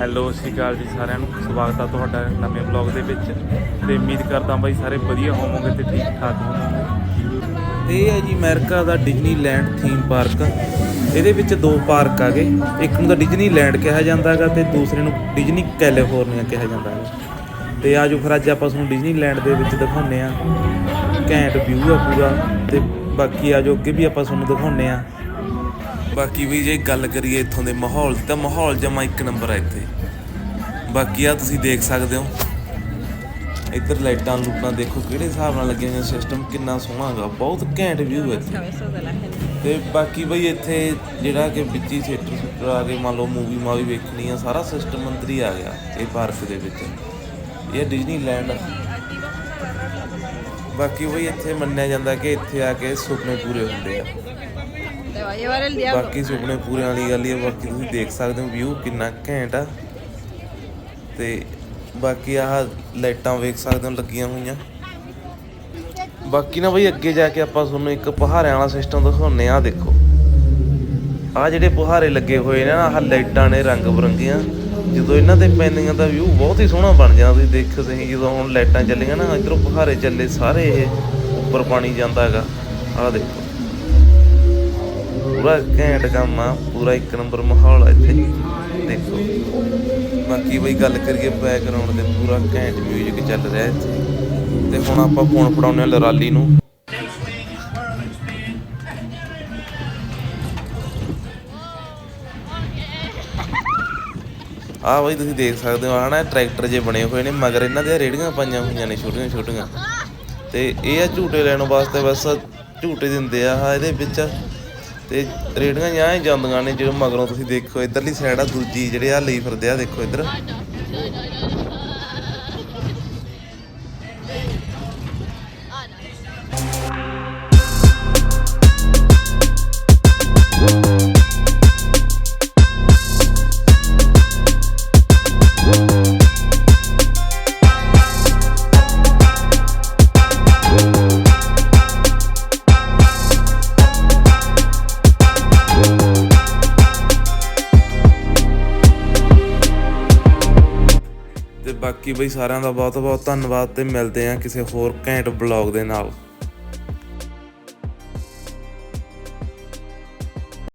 Hello, ਸਤਿ ਸ਼੍ਰੀ ਅਕਾਲ ਜੀ ਸਾਰਿਆਂ ਨੂੰ। ਸਵਾਗਤ ਆ ਤੁਹਾਡਾ ਨਵੇਂ ਵਲੌਗ ਦੇ ਵਿੱਚ। ਤੇ ਉਮੀਦ ਕਰਦਾ ਬਾਈ ਸਾਰੇ ਵਧੀਆ ਹੋਵੋਗੇ ਤੇ ਠੀਕ ਠਾਕ ਹੋਵੋਗੇ। ਇਹ ਹੈ ਜੀ ਅਮਰੀਕਾ ਦਾ ਡਿਜ਼ਨੀਲੈਂਡ ਥੀਮ ਪਾਰਕ। ਇਹਦੇ ਵਿੱਚ ਦੋ ਪਾਰਕ ਆ ਗਏ। ਇੱਕ ਨੂੰ ਤਾਂ ਡਿਜ਼ਨੀਲੈਂਡ ਕਿਹਾ ਜਾਂਦਾ ਹੈਗਾ ਤੇ ਦੂਸਰੇ ਨੂੰ ਡਿਜ਼ਨੀ ਕੈਲੀਫੋਰਨੀਆ ਕਿਹਾ ਜਾਂਦਾ ਹੈ ਤੇ ਆਜੋ ਫਿਰ ਅੱਜ ਆਪਾਂ ਤੁਹਾਨੂੰ ਡਿਜ਼ਨੀਲੈਂਡ ਦੇ ਵਿੱਚ ਦਿਖਾਉਂਦੇ ਆ ਘੈਂਟ ਵਿਊ ਆ ਪੂਰਾ। ਤੇ ਬਾਕੀ ਆਜੋ ਅੱਗੇ ਵੀ ਆਪਾਂ ਤੁਹਾਨੂੰ ਦਿਖਾਉਂਦੇ ਆ ਬਾਕੀ ਵੀ ਜੇ ਗੱਲ ਕਰੀਏ ਇੱਥੋਂ ਦੇ ਮਾਹੌਲ ਦੀ ਤਾਂ ਮਾਹੌਲ ਜਮਾ ਇੱਕ ਨੰਬਰ ਹੈ ਇੱਥੇ। ਬਾਕੀ ਆ ਤੁਸੀਂ ਦੇਖ ਸਕਦੇ ਹੋ। ਇੱਧਰ ਲਾਈਟਾਂ ਲੂਟਾਂ ਦੇਖੋ ਕਿਹੜੇ ਹਿਸਾਬ ਨਾਲ ਲੱਗੀਆਂ ਹੋਈਆਂ ਸਿਸਟਮ, ਕਿੰਨਾ ਸੋਹਣਾ ਹੈਗਾ, ਬਹੁਤ ਘੈਂਟ ਵਿਊ ਹੈ ਇੱਥੇ। ਤੇ ਬਾਕੀ ਬਈ ਇੱਥੇ ਜਿਹੜਾ ਕਿ ਵਿੱਚ ਥੀਏਟਰ ਥੀਏਟਰ ਆ ਕੇ ਮੰਨ ਲਓ ਮੂਵੀ ਮਾਵੀ ਵੇਖਣੀ ਆ, ਸਾਰਾ ਸਿਸਟਮ ਅੰਦਰ ਹੀ ਆ ਗਿਆ ਇਹ ਪਾਰਕ ਦੇ ਵਿੱਚ। ਇਹ ਡਿਜ਼ਨੀਲੈਂਡ ਬਾਕੀ ਬਈ ਇੱਥੇ ਮੰਨਿਆ ਜਾਂਦਾ ਕਿ ਇੱਥੇ ਆ ਕੇ ਸੁਪਨੇ ਪੂਰੇ ਹੁੰਦੇ ਆ. ਬਾਕੀ ਸੁਪਨੇ ਪੂਰੇ ਵਾਲੀ ਗੱਲ ਹੀ ਆ ਬਾਕੀ ਤੁਸੀਂ ਦੇਖ ਸਕਦੇ ਹੋ ਵਿਊ ਕਿੰਨਾ ਘੈਂਟ ਆ। ਤੇ ਬਾਕੀ ਆਹ ਲਾਈਟਾਂ ਵੇਖ ਸਕਦੇ ਹੋ ਲੱਗੀਆਂ ਹੋਈਆਂ। ਬਾਕੀ ਨਾ ਬਈ ਅੱਗੇ ਜਾ ਕੇ ਆਪਾਂ ਤੁਹਾਨੂੰ ਇੱਕ ਪਹਾੜਿਆਂ ਵਾਲਾ ਸਿਸਟਮ ਦਿਖਾਉਨੇ ਆ ਦੇਖੋ। ਆਹ ਜਿਹੜੇ ਪਹਾੜੇ ਲੱਗੇ ਹੋਏ ਨੇ ਨਾ ਆਹ ਲਾਈਟਾਂ ਨੇ ਰੰਗ ਬਰੰਗੀਆਂ ਜਦੋਂ ਇਹਨਾਂ ਤੇ ਪੈਂਦੀਆਂ ਤਾਂ ਵਿਊ ਬਹੁਤ ਹੀ ਸੋਹਣਾ ਬਣ ਜਾਂਦਾ, ਤੁਸੀਂ ਦੇਖੋ ਤੁਸੀਂ ਜਦੋਂ ਹੁਣ ਲਾਈਟਾਂ ਚੱਲੀਆਂ ਨਾ, ਇਧਰੋਂ ਪਹਾੜੇ ਚੱਲੇ ਸਾਰੇ ਇਹ ਉੱਪਰ ਪਾਣੀ ਜਾਂਦਾ ਹੈਗਾ। ਆਹ ਦੇਖੋ। ਪੂਰਾ ਘੈਂਟ ਕੰਮ ਆ, ਪੂਰਾ ਇੱਕ ਨੰਬਰ ਮਾਹੌਲ ਆ ਇੱਥੇ। ਦੇਖੋ। ਬਾਕੀ ਬਈ ਗੱਲ ਕਰੀਏ ਬੈਕਗ੍ਰਾਉਂਡ ਦੇ ਪੂਰਾ ਘੈਂਟ ਮਿਊਜ਼ਿਕ ਚੱਲ ਰਿਹਾ ਇੱਥੇ। ਤੇ ਹੁਣ ਆਪਾਂ ਫੋਨ ਫੜਾਉਨੇ ਆ ਲਰਾਲੀ ਨੂੰ। ਆਹ ਬਈ ਤੁਸੀਂ ਦੇਖ ਸਕਦੇ ਹੋ ਹਨਾ ਟਰੈਕਟਰ ਜੇ ਬਣੇ ਹੋਏ ਨੇ, ਮਗਰ ਇਹਨਾਂ ਦੇ ਰੇੜੀਆਂ ਪਾਈਆਂ ਹੋਈਆਂ ਨੇ, ਛੋਟੀਆਂ ਛੋਟੀਆਂ। ਤੇ ਇਹ ਆ ਝੂਟੇ ਲੈਣ ਵਾਸਤੇ ਬਸ ਝੂਟੇ ਦਿੰਦੇ ਆ ਆਹ ਇਹਦੇ ਵਿੱਚ। ਤੇ ਰੇੜੀਆਂ ਜਾਂ ਹੀ ਜਾਂਦੀਆਂ ਨੇ ਜਦੋਂ ਮਗਰੋਂ ਤੁਸੀਂ ਦੇਖੋ, ਇਧਰਲੀ ਸਾਈਡ ਆ, ਦੂਜੀ ਜਿਹੜੇ ਆ, ਲਈ ਫਿਰਦੇ ਆ, ਦੇਖੋ ਇੱਧਰ। ਬਾਕੀ ਬਈ ਸਾਰਿਆਂ ਦਾ ਬਹੁਤ ਬਹੁਤ ਧੰਨਵਾਦ ਤੇ ਮਿਲਦੇ ਆ ਕਿਸੇ ਹੋਰ ਘੈਂਟ ਬਲੌਗ ਦੇ ਨਾਲ।